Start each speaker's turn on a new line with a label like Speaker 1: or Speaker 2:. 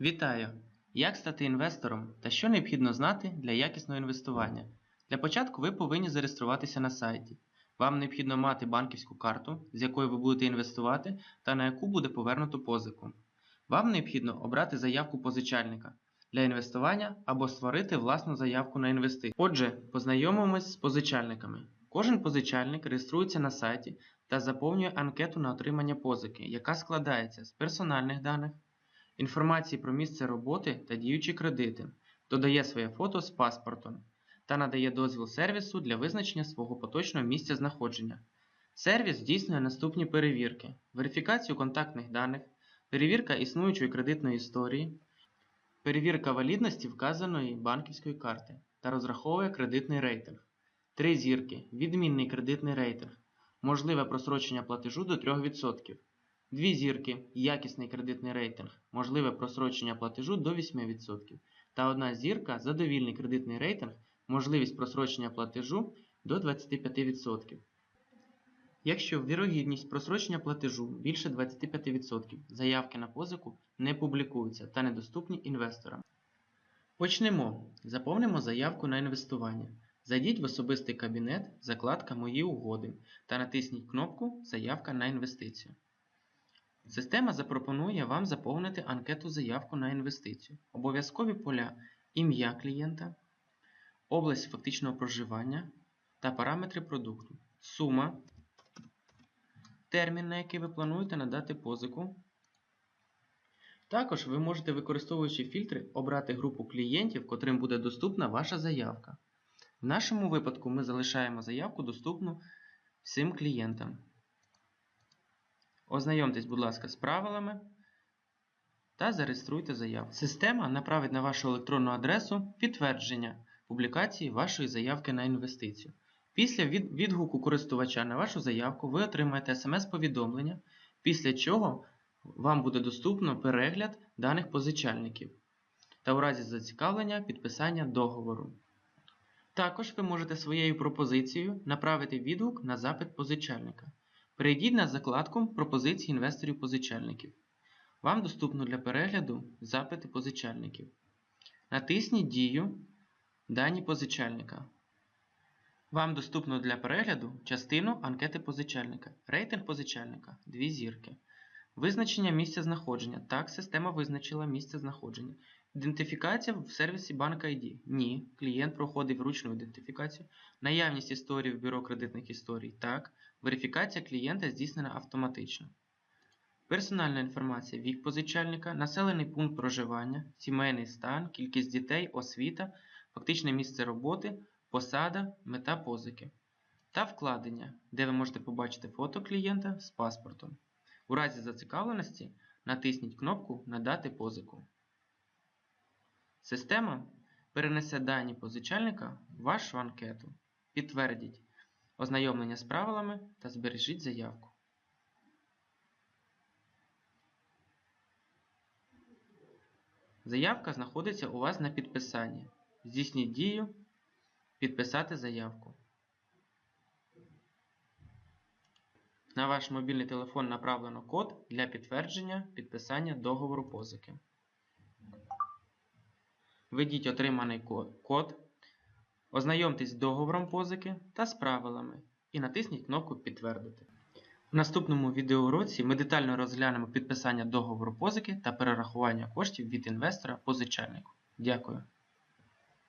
Speaker 1: Вітаю! Як стати інвестором та що необхідно знати для якісного інвестування? Для початку ви повинні зареєструватися на сайті. Вам необхідно мати банківську карту, з якою ви будете інвестувати та на яку буде повернуто позику. Вам необхідно обрати заявку позичальника для інвестування або створити власну заявку на інвестиції. Отже, познайомимось з позичальниками. Кожен позичальник реєструється на сайті та заповнює анкету на отримання позики, яка складається з персональних даних, інформації про місце роботи та діючі кредити, додає своє фото з паспортом та надає дозвіл сервісу для визначення свого поточного місця знаходження. Сервіс здійснює наступні перевірки: верифікацію контактних даних, перевірка існуючої кредитної історії, перевірка валідності вказаної банківської карти та розраховує кредитний рейтинг. Три зірки. Відмінний кредитний рейтинг. Можливе просрочення платежу до 3%. Дві зірки. Якісний кредитний рейтинг. Можливе просрочення платежу до 8%. Та одна зірка. Задовільний кредитний рейтинг. Можливість просрочення платежу до 25%. Якщо вірогідність просрочення платежу більше 25%, заявки на позику не публікуються та недоступні інвесторам. Почнемо. Заповнимо заявку на інвестування. Зайдіть в особистий кабінет, закладка Мої угоди та натисніть кнопку Заявка на інвестицію. Система запропонує вам заповнити анкету заявку на інвестицію. Обов'язкові поля ім'я клієнта, область фактичного проживання та параметри продукту, сума, термін, на який ви плануєте надати позику. Також ви можете, використовуючи фільтри, обрати групу клієнтів, котрим буде доступна ваша заявка. В нашому випадку ми залишаємо заявку доступну всім клієнтам. Ознайомтесь, будь ласка, з правилами та зареєструйте заявку. Система направить на вашу електронну адресу підтвердження публікації вашої заявки на інвестицію. Після відгуку користувача на вашу заявку ви отримаєте смс-повідомлення, після чого вам буде доступно перегляд даних позичальників та у разі зацікавлення підписання договору. Також ви можете своєю пропозицією направити відгук на запит позичальника. Перейдіть на закладку Пропозиції інвесторів-позичальників. Вам доступно для перегляду запити позичальників. Натисніть Дію Дані позичальника. Вам доступно для перегляду частину анкети позичальника. Рейтинг позичальника 2 зірки. Визначення місця знаходження. Так, система визначила місце знаходження. Ідентифікація в сервісі Банк ID. Ні. Клієнт проходив ручну ідентифікацію. Наявність історії в бюро кредитних історій. Так. Верифікація клієнта здійснена автоматично. Персональна інформація вік позичальника, населений пункт проживання, сімейний стан, кількість дітей, освіта, фактичне місце роботи, посада, мета позики. Та вкладення, де ви можете побачити фото клієнта з паспортом. У разі зацікавленості натисніть кнопку Надати позику. Система перенесе дані позичальника в вашу анкету. Підтвердіть ознайомлення з правилами та збережіть заявку. Заявка знаходиться у вас на підписанні. Здійсніть дію Підписати заявку. На ваш мобільний телефон направлено код для підтвердження підписання договору позики. Введіть отриманий код, ознайомтесь з договором позики та з правилами і натисніть кнопку Підтвердити. В наступному відеоуроці ми детально розглянемо підписання договору позики та перерахування коштів від інвестора позичальнику. Дякую.